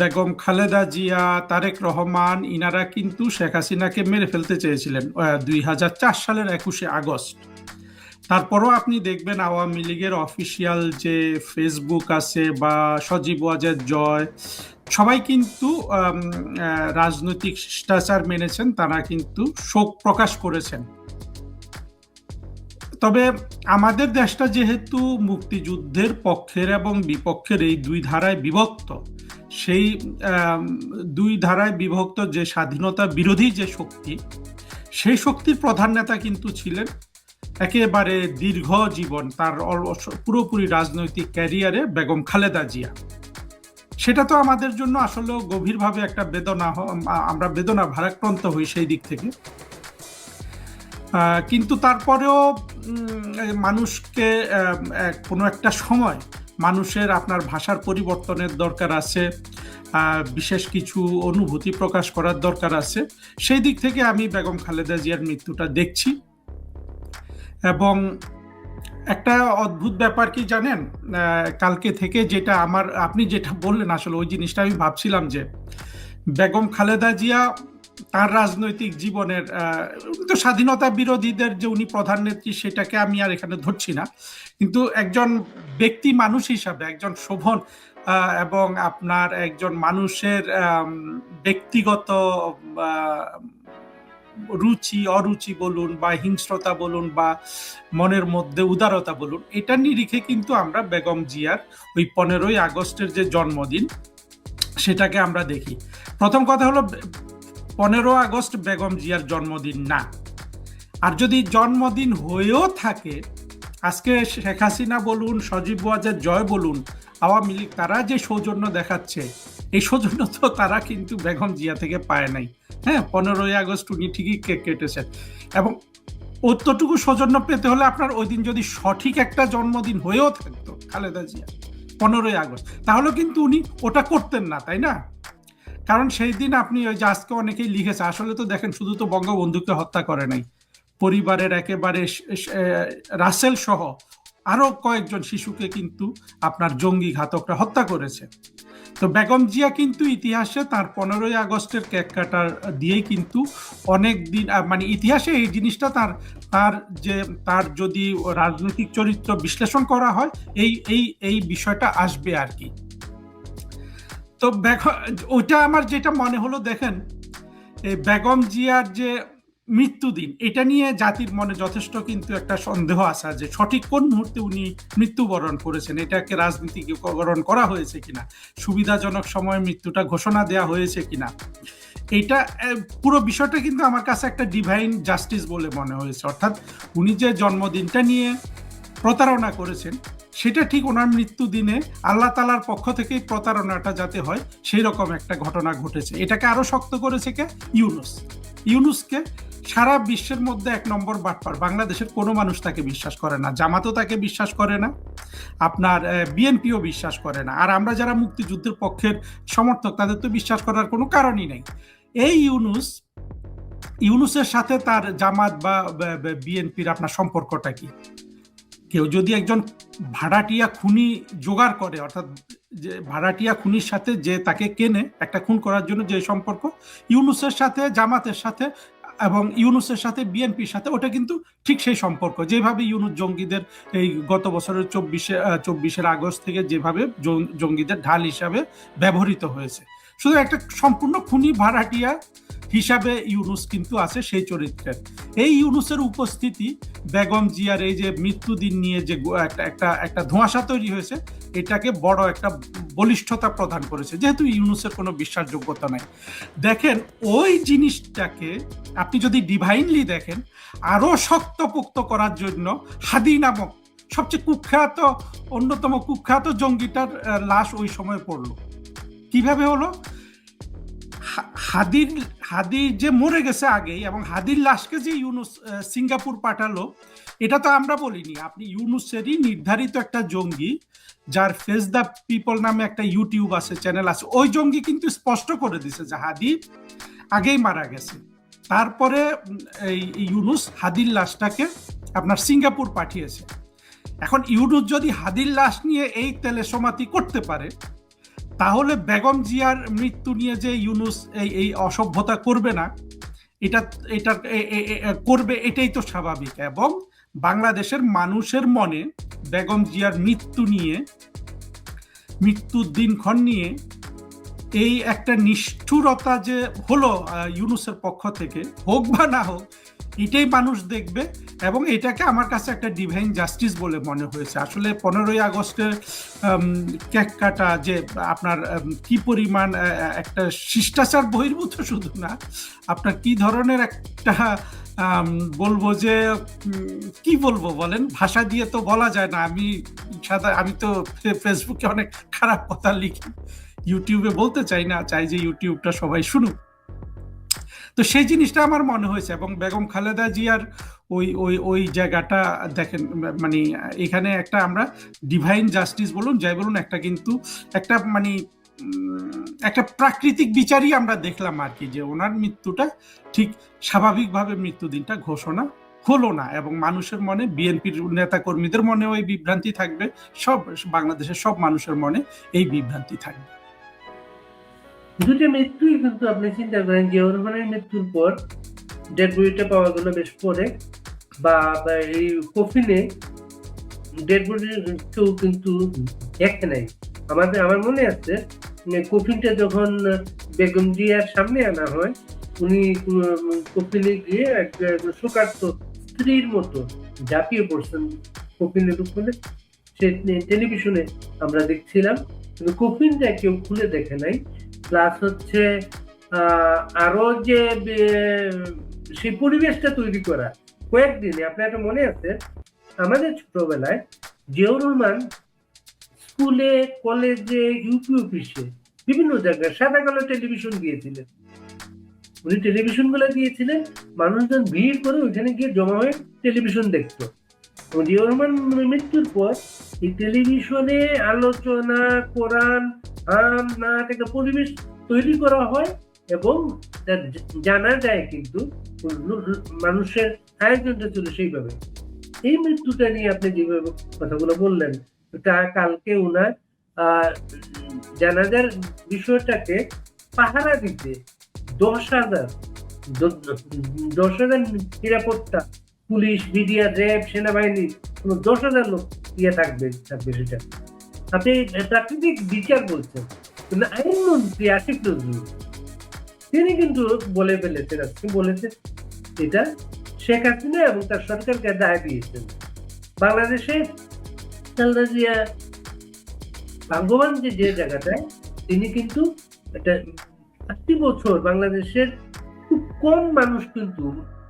বেগম খালেদা জিয়া, তারেক রহমান, ইনারা কিন্তু শেখ হাসিনাকে মেরে ফেলতে চেয়েছিলেন দুই হাজার চার সালের একুশে আগস্ট। তারপরও আপনি দেখবেন আওয়ামী লীগের অফিসিয়াল যে ফেসবুক আছে বা সজীব ওয়াজেদ জয়, সবাই কিন্তু রাজনৈতিক শিষ্টাচার মেনেছেন, তারা কিন্তু শোক প্রকাশ করেছেন। তবে আমাদের দেশটা যেহেতু মুক্তিযুদ্ধের পক্ষের এবং বিপক্ষের এই দুই ধারায় বিভক্ত সেই দুই ধারায় বিভক্ত যে স্বাধীনতা বিরোধী যে শক্তি, সেই শক্তির প্রধান নেতা কিন্তু ছিলেন একেবারে দীর্ঘ জীবন তার পুরোপুরি রাজনৈতিক ক্যারিয়ারে বেগম খালেদা জিয়া। সেটা তো আমাদের জন্য আসলে গভীরভাবে একটা বেদনা আমরা বেদনা ভারাক্রান্ত হই সেই দিক থেকে। কিন্তু তারপরেও মানুষকে কোনো একটা সময় মানুষের আপনার ভাষার পরিবর্তনের দরকার আছে বিশেষ কিছু অনুভূতি প্রকাশ করার দরকার আছে। সেই দিক থেকে আমি বেগম খালেদা জিয়ার মৃত্যুটা দেখছি। এবং একটা অদ্ভুত ব্যাপার কি জানেন? কালকে থেকে যেটা আমার, আপনি যেটা বললেন, আসলে ওই জিনিসটা আমি ভাবছিলাম যে, বেগম খালেদা জিয়া তার রাজনৈতিক জীবনের তো স্বাধীনতা বিরোধীদের যে উনি প্রধান নেত্রী সেটাকে আমি আর এখানে ধরছি না। কিন্তু একজন ব্যক্তি মানুষ হিসাবে, একজন শোভন এবং আপনার একজন মানুষের ব্যক্তিগত রুচি, অরুচি বলুন বা হিংস্রতা বলুন বা মনের মধ্যে উদারতা বলুন, এটা নিরিখে কিন্তু আমরা বেগম জিয়ার ওই পনেরোই আগস্টের যে জন্মদিন, সেটাকে আমরা দেখি। প্রথম কথা হলো পনেরো আগস্ট বেগম জিয়ার জন্মদিন না। আর যদি জন্মদিন হয়েও থাকে, আজকে শেখ হাসিনা বলুন, সজীব ওয়াজের জয় বলুন, আওয়ামী লীগ তারা যে সৌজন্য দেখাচ্ছে, এই সৌজন্য তো তারা কিন্তু বেগম জিয়া থেকে পায় নাই। হ্যাঁ পনেরোই আগস্ট উনি ঠিকই কেক কেটেছেন। এবং অতটুকু সৌজন্য পেতে হলে আপনার ওই দিন যদি সঠিক একটা জন্মদিন হয়েও থাকতো, খালেদা জিয়া, পনেরোই আগস্ট, তাহলে কিন্তু উনি ওটা করতেন না, তাই না? কারণ সেই দিন আপনি ওই যে আজকে অনেকেই লিখেছে, আসলে তো দেখেন শুধু তো বঙ্গবন্ধুকে হত্যা করে নাই, পরিবারের একেবারে রাসেল সহ আরও কয়েকজন শিশুকে কিন্তু আপনার জঙ্গি ঘাতকরা হত্যা করেছে। তো বেগম জিয়া কিন্তু ইতিহাসে তার পনেরোই আগস্টের কেক কাটার দিয়েই কিন্তু অনেক দিন মানে ইতিহাসে এই জিনিসটা তার তার যে, তার যদি রাজনৈতিক চরিত্র বিশ্লেষণ করা হয়, এই এই এই বিষয়টা আসবে আর কি। তো ওইটা আমার যেটা মনে হলো, দেখেন বেগম জিয়ার যে মৃত্যুদিন, এটা নিয়ে জাতির মনে যথেষ্ট কিন্তু একটা সন্দেহ আছে, যে সঠিক কোন মুহূর্তে উনি মৃত্যুবরণ করেছেন, এটাকে রাজনীতিকরণ করা হয়েছে কিনা, সুবিধাজনক সময়ে মৃত্যুটা ঘোষণা দেওয়া হয়েছে কিনা। এটা পুরো বিষয়টা কিন্তু আমার কাছে একটা ডিভাইন জাস্টিস বলে মনে হয়েছে, অর্থাৎ উনি যে জন্মদিনটা নিয়ে প্রতারণা করেছেন সেটা ঠিক ওনার মৃত্যু দিনে আল্লাহ তালার পক্ষ থেকেই প্রতারণাটা যাতে হয় সেই রকম একটা ঘটনা ঘটেছে। এটাকে আরও শক্ত করেছে কে? ইউনুস। ইউনুসকে সারা বিশ্বের মধ্যে এক নম্বর বাটপার। বাংলাদেশের কোনো মানুষ তাকে বিশ্বাস করে না, জামাতও তাকে বিশ্বাস করে না, আপনার বিএনপিও বিশ্বাস করে না। আর আমরা যারা মুক্তিযুদ্ধের পক্ষের সমর্থক, তাদের তো বিশ্বাস করার কোনো কারণই নেই। এই ইউনুস, ইউনুসের সাথে তার জামাত বা, বিএনপির আপনার সম্পর্কটা কি? কেউ যদি একজন ভাড়াটিয়া খুনি জোগাড় করে, অর্থাৎ যে ভাড়াটিয়া খুনির সাথে যে তাকে কেনে একটা খুন করার জন্য যে সম্পর্ক, ইউনুসের সাথে, জামাতের সাথে এবং ইউনুসের সাথে, বিএনপির সাথে, ওটা কিন্তু ঠিক সেই সম্পর্ক। যেভাবে ইউনুস জঙ্গিদের এই গত বছরের চব্বিশে চব্বিশের আগস্ট থেকে যেভাবে জঙ্গিদের ঢাল হিসাবে ব্যবহৃত হয়েছে। শুধু একটা সম্পূর্ণ খুনি ভাড়াটিয়া হিসাবে ইউনুস কিন্তু আছে সেই চরিত্রের। এই ইউনুসের উপস্থিতি, বেগম জিয়ার এই যে মৃত্যুদিন নিয়ে যে একটা একটা ধোঁয়াশা তৈরি হয়েছে, এটাকে বড় একটা বলিষ্ঠতা প্রদান করেছে। যেহেতু ইউনুসের কোনো বিশ্বাসযোগ্যতা নাই। দেখেন, ওই জিনিসটাকে আপনি যদি ডিভাইনলি দেখেন, আরও শক্তপোক্ত করার জন্য হাদি নামক সবচেয়ে কুখ্যাত, অন্যতম কুখ্যাত জঙ্গিটার লাশ ওই সময় পড়ল। কীভাবে হলো? হাদির হাদি যে মরে গেছে আগেই এবং হাদির লাশকে যে ইউনুস সিঙ্গাপুর পাঠালো, এটা তো আমরা বলিনি। আপনি ইউনুসেরই নির্ধারিত একটা জঙ্গি, যার ফেস দ্য পিপল নামে একটা ইউটিউব আছে চ্যানেল আছে, ওই জঙ্গি কিন্তু স্পষ্ট করে দিছে যে হাদি আগেই মারা গেছে। তারপরে এই ইউনুস হাদির লাশটাকে আপনার সিঙ্গাপুর পাঠিয়েছে। এখন ইউনুস যদি হাদির লাশ নিয়ে এই তেলে সমাতি করতে পারে তাহলে বেগম জিয়ার মৃত্যু নিয়ে যে ইউনুস এই এই অসভ্যতা করবে না, এটা এটা করবে, এটাই তো স্বাভাবিক। এবং বাংলাদেশের মানুষের মনে বেগম জিয়ার মৃত্যু নিয়ে, মৃত্যুর দিনক্ষণ নিয়ে এই একটা নিষ্ঠুরতা যে হলো ইউনুসের পক্ষ থেকে, হোক বা না হোক এটাই মানুষ দেখবে এবং এটাকে আমার কাছে একটা ডিভাইন জাস্টিস বলে মনে হয়েছে। আসলে পনেরোই আগস্টের কেক কাটা যে আপনার কি পরিমাণ একটা শিষ্টাচার বহির্ভূত শুধু না, আপনার কি ধরনের একটা বলব যে কি বলব বলেন? ভাষা দিয়ে তো বলা যায় না। আমি সাদা, আমি তো ফেসবুকে অনেক খারাপ কথা লিখি। ইউটিউবে বলতে চাই না, চাই যে ইউটিউবটা সবাই শুনুক। তো সেই জিনিসটা আমার মনে হয়েছে এবং বেগম খালেদা জিয়ার ওই ওই ওই জায়গাটা দেখেন মানে এখানে একটা আমরা ডিভাইন জাস্টিস বলুন, যাই বলুন, একটা কিন্তু একটা মানে একটা প্রাকৃতিক বিচারই আমরা দেখলাম আর কি, যে ওনার মৃত্যুটা ঠিক স্বাভাবিকভাবে মৃত্যুদিনটা ঘোষণা হলো না এবং মানুষের মনে, বিএনপির নেতা কর্মীদের মনেও এই বিভ্রান্তি থাকবে, সব বাংলাদেশের সব মানুষের মনে এই বিভ্রান্তি থাকবে। দুটো মৃত্যুই কিন্তু আপনি চিন্তা করেন জিয়াউর রহমানের মৃত্যুর পর ডেড বডিটা পাওয়া গেল বেশ পরে, বা এই কফিনে ডেড বডি কেউ কিন্তু দেখে নাই। আমাদের, আমার মনে আছে কফিনটা যখন বেগম জিয়ার সামনে আনা হয়, উনি কফিনে গিয়ে এক শোকার্ত স্ত্রীর মতো ঝাঁপিয়ে পড়ছেন কফিনের উপরে। সে টেলিভিশনে আমরা দেখছিলাম, কিন্তু কফিনটা কেউ খুলে দেখে নাই। প্লাস হচ্ছে আরও যে সেই পরিবেশটা তৈরি করা। কয়েকদিনে আপনার একটা মনে আছে? আমাদের ছোটবেলায় জিয়াউর রহমান স্কুলে, কলেজে, ইউপি অফিসে বিভিন্ন জায়গায় সাদা কালো টেলিভিশন দিয়েছিলেন উনি টেলিভিশনগুলো দিয়েছিলেন, মানুষজন ভিড় করে ওইখানে গিয়ে জমা হয়ে টেলিভিশন দেখতো। মৃত্যুর পর এই টেলিভিশনে আলোচনা, কোরআন, আম, নাট একটা পরিবেশ তৈরি করা হয় এবং জানা যায় কিন্তু মানুষের আয়োজনটা ছিল সেইভাবে। এই মৃত্যুটা নিয়ে আপনি যেভাবে কথাগুলো বললেন, তা কালকে ওনার জানাজার বিষয়টাকে পাহারা দিতে দশ হাজার দশ হাজার নিরাপত্তা পুলিশ, মিডিয়া, র্যাব, সেনাবাহিনী, কোনো দশ হাজার লোক ইয়ে থাকবে থাকবে সেটা। আপনি প্রাকৃতিক বিচার কিন্তু আইনমন্ত্রী আসিফ নজরুল, তিনি কিন্তু বলে ফেলেছেন, আজকে বলেছেন, এটা শেখ হাসিনা এবং তার সরকারকে দায় দিয়েছেন। বাংলাদেশে খালেদা ভাগ্যবান যে যে জায়গাটায় তিনি কিন্তু একটা আশি বছর বাংলাদেশের খুব কম মানুষ কিন্তু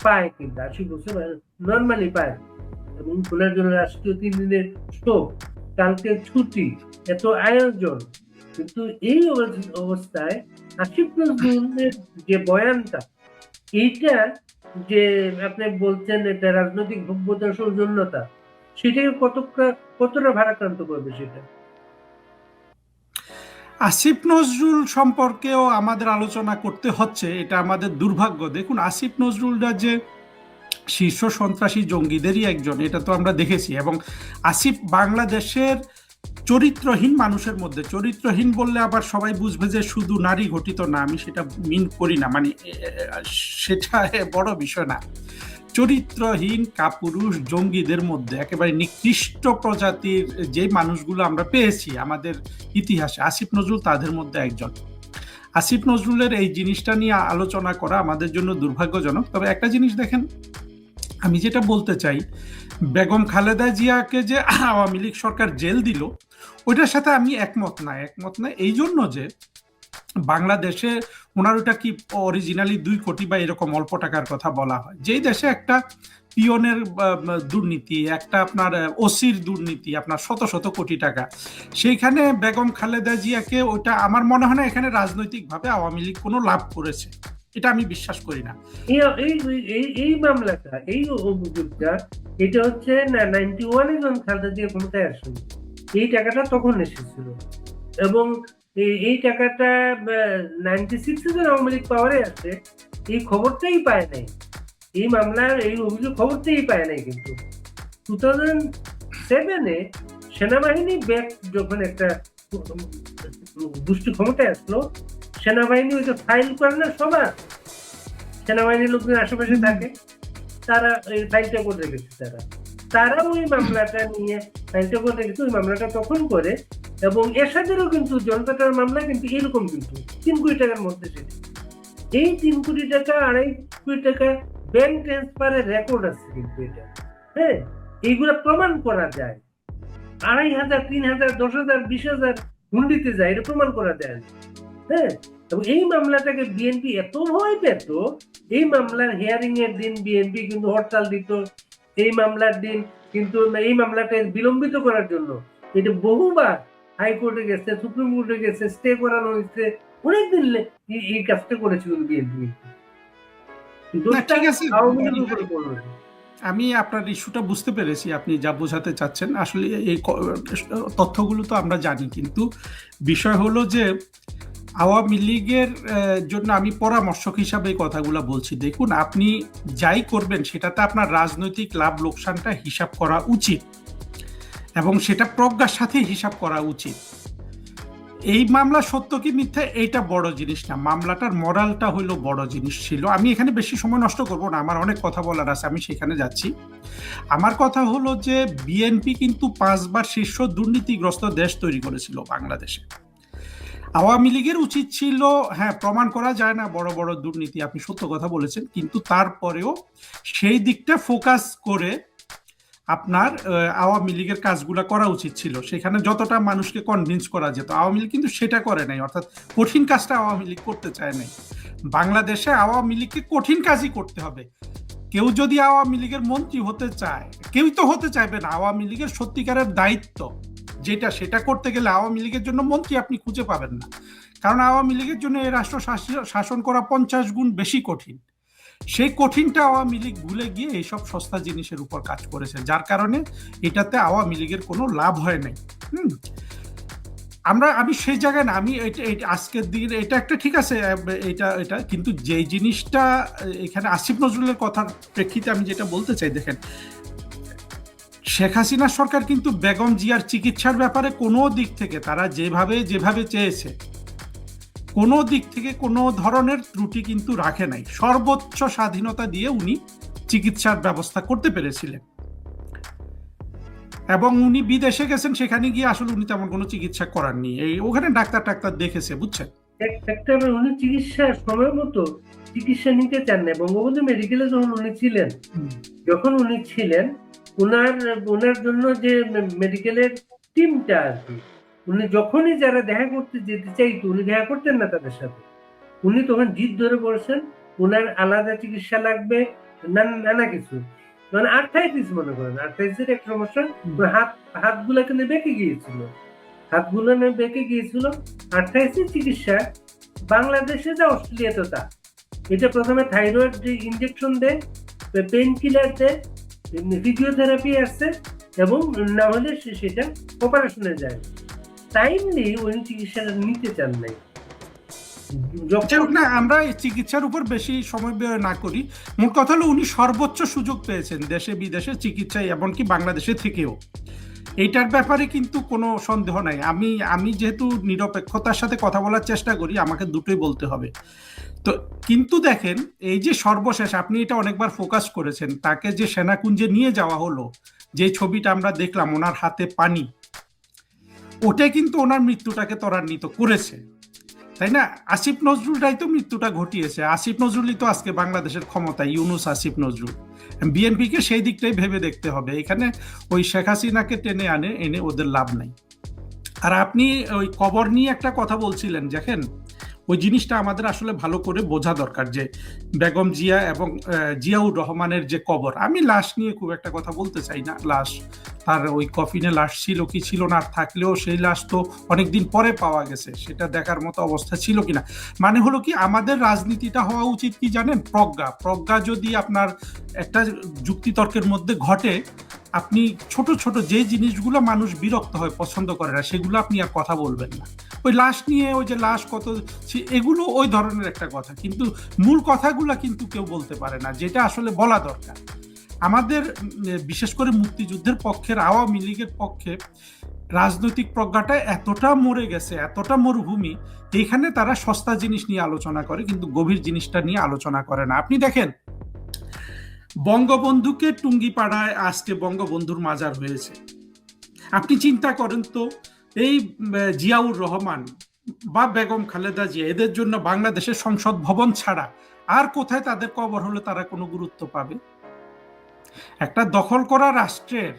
পায় কিন্তু আশি বছর নর্মালি পায়। এবং ওনার জন্য রাষ্ট্রীয় তিন দিনের কালকে ছুটি, এত আয়োজন। কিন্তু এই অব- অবস্থায় আসিফ যে বয়ানটা, এইটা যে আপনি বলছেন এটা রাজনৈতিক ভব্যতা সৌজন্যতা, সেটাকে কতটা কতটা ভারাক্রান্ত করবে সেটা? আসিফ নজরুল সম্পর্কেও আমাদের আলোচনা করতে হচ্ছে, এটা আমাদের দুর্ভাগ্য। দেখুন, আসিফ নজরুলরা যে শীর্ষ সন্ত্রাসী জঙ্গিদেরই একজন, এটা তো আমরা দেখেছি। এবং আসিফ বাংলাদেশের চরিত্রহীন মানুষের মধ্যে, চরিত্রহীন বললে আবার সবাই বুঝবে যে শুধু নারী ঘটিত না, আমি সেটা মিন করি না মানে সেটা বড় বিষয় না। চরিত্রহীন কাপুরুষ জঙ্গিদের মধ্যে একেবারে নিকৃষ্ট প্রজাতির যে মানুষগুলো আমরা পেয়েছি আমাদের ইতিহাসে, আসিফ নজরুল তাদের মধ্যে একজন। আসিফ নজরুলের এই জিনিসটা নিয়ে আলোচনা করা আমাদের জন্য দুর্ভাগ্যজনক। তবে একটা জিনিস দেখেন, আমি যেটা বলতে চাই, বেগম খালেদা জিয়াকে যে আওয়ামী লীগ সরকার জেল দিল, ওইটার সাথে আমি একমত না একমত না এই জন্য যে বাংলাদেশে ওনার ওটা কি অরিজিনালি দুই কোটি বা এরকম অল্প টাকার কথা বলা হয়? যেই দেশে একটা পিয়নের দুর্নীতি, একটা আপনার ওসির দুর্নীতি, আপনার শত শত কোটি টাকা, সেইখানে বেগম খালেদা জিয়াকে ওটা আমার মনে হয় না এখানে রাজনৈতিকভাবে আওয়ামী লীগ কোনো লাভ করেছে। এটা আমি বিশ্বাস করি না। এই মামলাটা, এই অভিযোগটা, এটা হচ্ছে না নাইনটি ওয়ানে যখন খালেদা জিয়া ক্ষমতায় আসেন, এই টাকাটা তখন এসেছিল। এবং এই- টাকাটা নাইনটি সিক্সে যখন আওয়ামী লীগ পাওয়ারে আসে এই খবরটাই পায় নাই। এই মামলার এই অভিযোগ খবরটাই পায় নাই কিন্তু। টু থাউজেন্ড সেভেনে সেনাবাহিনী ব্যাক যখন একটা দুষ্টি ক্ষমতায় আসলো সেনাবাহিনী ওই যে ফাইল করে না সবার? সেনাবাহিনীর লোকজন আশেপাশে থাকে। তারা এই ফাইলটা করে রেখেছে তারা। তারা ওই মামলাটা নিয়ে ফাইলটা করে রেখেছে ওই মামলাটা তখন করে এবং এরশাদেরও কিন্তু জনতাটার মামলা কিন্তু এরকম কিন্তু, তিন কোটি টাকার মধ্যে সেটা। এই তিন কোটি টাকা, আড়াই কোটি টাকা ব্যাংক ট্রান্সফারের রেকর্ড আছে কিন্তু এটা। হ্যাঁ এইগুলো প্রমাণ করা যায়। আড়াই হাজার, তিন হাজার, দশ হাজার, বিশ হাজার হুন্ডিতে যায়, এটা প্রমাণ করা যায়। হ্যাঁ এবং এই মামলাটাকে বিএনপি এত ভয় পেত, এই মামলার হিয়ারিং এর দিন বিএনপি কিন্তু হরতাল দিত এই মামলার দিন কিন্তু এই মামলাটা বিলম্বিত করার জন্য এটা বহুবার হাইকোর্টে গেছে সুপ্রিম কোর্টে গেছে স্টে করানো হয়েছে। অনেকদিন এই- কাজটা করেছিল বিএনপি। আমি আপনার ইস্যুটা বুঝতে পেরেছি আপনি যা বোঝাতে চাচ্ছেন। আসলে এই তথ্যগুলো তো আমরা জানি কিন্তু বিষয় হলো যে আওয়ামী লীগের জন্য আমি পরামর্শক হিসাবে এই কথাগুলো বলছি। দেখুন, আপনি যাই করবেন, সেটাতে আপনার রাজনৈতিক লাভ লোকসানটা হিসাব করা উচিত এবং সেটা প্রজ্ঞার সাথে হিসাব করা উচিত। এই মামলা সত্য কি মিথ্যা? এইটা বড় জিনিস না। মামলাটার মরালটা হলো বড় জিনিস ছিল। আমি এখানে বেশি সময় নষ্ট করব না। আমার অনেক কথা বলার আছে, আমি সেখানে যাচ্ছি। আমার কথা হলো যে, বিএনপি কিন্তু পাঁচবার শীর্ষ দুর্নীতিগ্রস্ত দেশ তৈরি করেছিল বাংলাদেশে। আওয়ামী লীগের উচিত ছিল হ্যাঁ প্রমাণ করা যায় না, বড় বড় দুর্নীতি, আপনি সত্য কথা বলেছেন, কিন্তু তারপরেও সেই দিকটা ফোকাস করে আপনার আওয়ামী লীগের কাজগুলো করা উচিত ছিল। সেখানে যতটা মানুষকে কনভিন্স করা যেত, আওয়ামী লীগ কিন্তু সেটা করে নাই, অর্থাৎ কঠিন কাজটা আওয়ামী লীগ করতে চায় নাই। বাংলাদেশে আওয়ামী লীগকে কঠিন কাজই করতে হবে। কেউ যদি আওয়ামী লীগের মন্ত্রী হতে চায় কেউই তো হতে চাইবে না, আওয়ামী লীগের সত্যিকারের দায়িত্ব। যেটা সেটা করতে গেলে আওয়ামী লীগের জন্য মন্ত্রী আপনি খুঁজে পাবেন না। কারণ আওয়ামী লীগের জন্য এই রাষ্ট্র শাসি- শাসন করা পঞ্চাশ গুণ বেশি কঠিন। সেই কঠিনটা আওয়ামী লীগ ভুলে গিয়ে এইসব সস্তা জিনিসের উপর কাজ করেছে, যার কারণে এটাতে আওয়ামী লীগের কোনো লাভ হয় নাই। হুম? আমরা, আমি সেই জায়গায় না, আমি আজকের দিনে, এটা একটা ঠিক আছে এটা এটা, কিন্তু যে জিনিসটা, এখানে আসিফ নজরুলের কথার প্রেক্ষিতে আমি যেটা বলতে চাই, দেখেন শেখ হাসিনা সরকার কিন্তু বেগম জিয়ার চিকিৎসার ব্যাপারে কোনো দিক থেকে তারা যেভাবে যেভাবে চেয়েছে কোনো দিক থেকে কোনো ধরনের ত্রুটি কিন্তু রাখে নাই। সর্বোচ্চ স্বাধীনতা দিয়ে উনি চিকিৎসার ব্যবস্থা করতে পেরেছিলেন। এবং উনি বিদেশে গেছেন সেখানে গিয়ে আসলে উনি তেমন কোনো চিকিৎসা করাননি। এই ওখানে ডাক্তার টাক্তার দেখেছে বুঝছেন? বার উনি চিকিৎসা সময় মতো চিকিৎসা নিতে চান না বঙ্গবন্ধু মেডিকেলে যখন উনি ছিলেন যখন উনি ছিলেন ওনার ওনার জন্য যে মেডিকেলের টিমটা আর কি উনি যখনই যারা দেখা করতে যেতে চাইতো উনি দেখা করতেন না তাদের সাথে। উনি তখন জিদ ধরে পড়ছেন ওনার আলাদা চিকিৎসা লাগবে নানা কিছু। মানে আর্থাইটিস মনে করেন আর্থাইটিসের একটা সমস্যা। হাত হাতগুলো কিন্তু বেঁকে গিয়েছিল। হাতগুলো বেঁকে গিয়েছিল আর্থাইটিস চিকিৎসা বাংলাদেশে যা অস্ট্রেলিয়াতে তা। এটা প্রথমে থাইরয়েড যে ইঞ্জেকশন দেয় পেইন কিলার দেয় ফিজিওথেরাপি আছে এবং না হলে সে- সেটা অপারেশনে যায়। টাইমলি উনি চিকিৎসাটা নিতে চান নাই। না, আমরা চিকিৎসার উপর বেশি সময় ব্যয় না করি। মোট কথা হলো উনি সর্বোচ্চ সুযোগ পেয়েছেন দেশে, বিদেশে চিকিৎসায়, এমনকি বাংলাদেশে থেকেও। এইটার ব্যাপারে কিন্তু কোনো সন্দেহ নাই। আমি আমি যেহেতু নিরপেক্ষতার সাথে কথা বলার চেষ্টা করি, আমাকে দুটোই বলতে হবে। তো কিন্তু দেখেন, এই যে সর্বশেষ আপনি এটা অনেকবার ফোকাস করেছেন, তাকে যে সেনাকুঞ্জে নিয়ে যাওয়া হলো, যে ছবিটা আমরা দেখলাম ওনার হাতে পানি ওটা কিন্তু ওনার মৃত্যুটাকে ত্বরান্বিত করেছে। তাই না? আসিফ নজরুলটাই তো মৃত্যুটা ঘটিয়েছে। আসিফ নজরুলই তো আজকে বাংলাদেশের ক্ষমতা ইউনুস আসিফ নজরুল। বিএনপিকে সেই দিকটাই ভেবে দেখতে হবে। এখানে ওই শেখ হাসিনাকে টেনে আনে, এনে ওদের লাভ নাই। আর আপনি ওই কবর নিয়ে একটা কথা বলছিলেন, দেখেন? ওই জিনিসটা আমাদের আসলে ভালো করে বোঝা দরকার যে বেগম জিয়া এবং জিয়াউর রহমানের যে কবর। আমি লাশ নিয়ে খুব একটা কথা বলতে চাই না। লাশ, তার ওই কফিনে লাশ ছিল কি ছিল না থাকলেও সেই লাশ তো অনেকদিন পরে পাওয়া গেছে। সেটা দেখার মতো অবস্থা ছিল কিনা। মানে হলো কি, আমাদের রাজনীতিটা হওয়া উচিত কি জানেন? প্রজ্ঞা। প্রজ্ঞা যদি আপনার একটা যুক্তিতর্কের মধ্যে ঘটে আপনি ছোট ছোট যে জিনিসগুলো মানুষ বিরক্ত হয়, পছন্দ করে না, সেগুলো আপনি আর কথা বলবেন না। ওই লাশ নিয়ে, ওই যে লাশ কত এগুলো ওই ধরনের একটা কথা। কিন্তু মূল কথাগুলো কিন্তু কেউ বলতে পারে না, যেটা আসলে বলা দরকার। আমাদের বিশেষ করে মুক্তিযুদ্ধের পক্ষের, আওয়ামী লীগের পক্ষে রাজনৈতিক প্রজ্ঞাটা এতটা মরে গেছে, এতটা মরুভূমি এইখানে তারা সস্তা জিনিস নিয়ে আলোচনা করে, কিন্তু গভীর জিনিসটা নিয়ে আলোচনা করে না। আপনি দেখেন বঙ্গবন্ধুকে টুঙ্গিপাড়ায় আজকে বঙ্গবন্ধুর মাজার হয়েছে। আপনি চিন্তা করেন তো, এই জিয়াউর রহমান বা বেগম খালেদা জিয়া, এদের জন্য বাংলাদেশের সংসদ ভবন ছাড়া আর কোথায় তাদের কবর হলে তারা কোনো গুরুত্ব পাবে? একটা দখল করা রাষ্ট্রের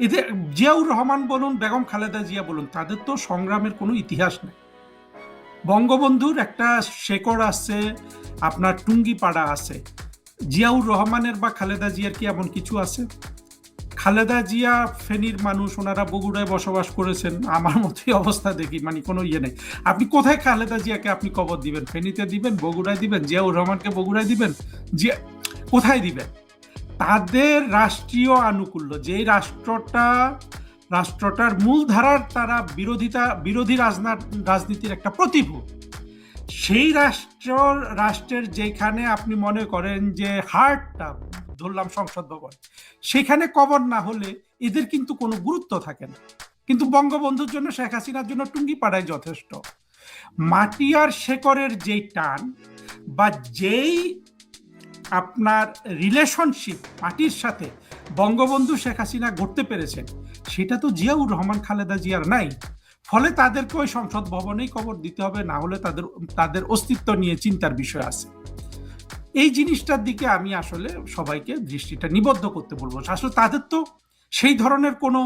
এদের জিয়াউর রহমান বলুন, বেগম খালেদা জিয়া বলুন, তাদের তো সংগ্রামের কোনো ইতিহাস নেই। বঙ্গবন্ধুর একটা শেকড় আছে, আপনার টুঙ্গিপাড়া আছে। জিয়াউর রহমানের বা খালেদা জিয়ার কি এমন কিছু আছে? খালেদা জিয়া ফেনীর মানুষ, ওনারা বগুড়ায় বসবাস করেছেন। আমার মতোই অবস্থা দেখি মানে কোনো ইয়ে নেই। আপনি কোথায় খালেদা জিয়াকে আপনি কবর দিবেন? ফেনীতে দিবেন? বগুড়ায় দিবেন? জিয়াউর রহমানকে বগুড়ায় দিবেন? জিয়া কোথায় দিবেন? তাদের রাষ্ট্রীয় আনুকূল্য, যেই রাষ্ট্রটা রাষ্ট্রটার মূলধারার তারা বিরোধিতা বিরোধী রাজনা- রাজনীতির একটা প্রতিভূ। সেই রাষ্ট্র রাষ্ট্রের যেখানে আপনি মনে করেন যে হার্টটা ধরলাম সংসদ ভবন, সেখানে কবর না হলে এদের কিন্তু কোনো গুরুত্ব থাকে না। কিন্তু বঙ্গবন্ধুর জন্য, শেখ হাসিনার জন্য টুঙ্গি পাড়ায় যথেষ্ট। মাটি আর শেকরের যেই টান বা যেই আপনার রিলেশনশিপ মাটির সাথে বঙ্গবন্ধু, শেখ হাসিনা গড়তে পেরেছেন, সেটা তো জিয়াউর রহমান, খালেদা জিয়ার নাই। ফলে তাদেরকে ওই সংসদ ভবনেই কবর দিতে হবে, না হলে তাদের তাদের অস্তিত্ব নিয়ে চিন্তার বিষয় আছে। এই জিনিসটার দিকে আমি আসলে সবাইকে দৃষ্টিটা নিবদ্ধ করতে বলব। আসলে তাদের তো সেই ধরনের কোনো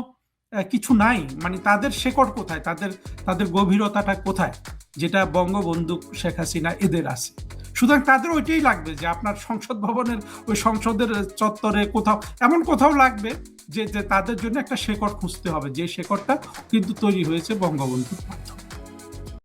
কিছু নাই। মানে তাদের শেকড় কোথায়? তাদের তাদের গভীরতাটা কোথায়? যেটা বঙ্গবন্ধু শেখ হাসিনা এদের আছে। সুতরাং তাদের ওইটাই লাগবে যে আপনার সংসদ ভবনের ওই সংসদের চত্বরে কোথাও, এমন কোথাও লাগবে যে যে তাদের জন্য একটা শেকড় খুঁজতে হবে। যে শেকড়টা কিন্তু তৈরি হয়েছে বঙ্গবন্ধুর মাধ্যমে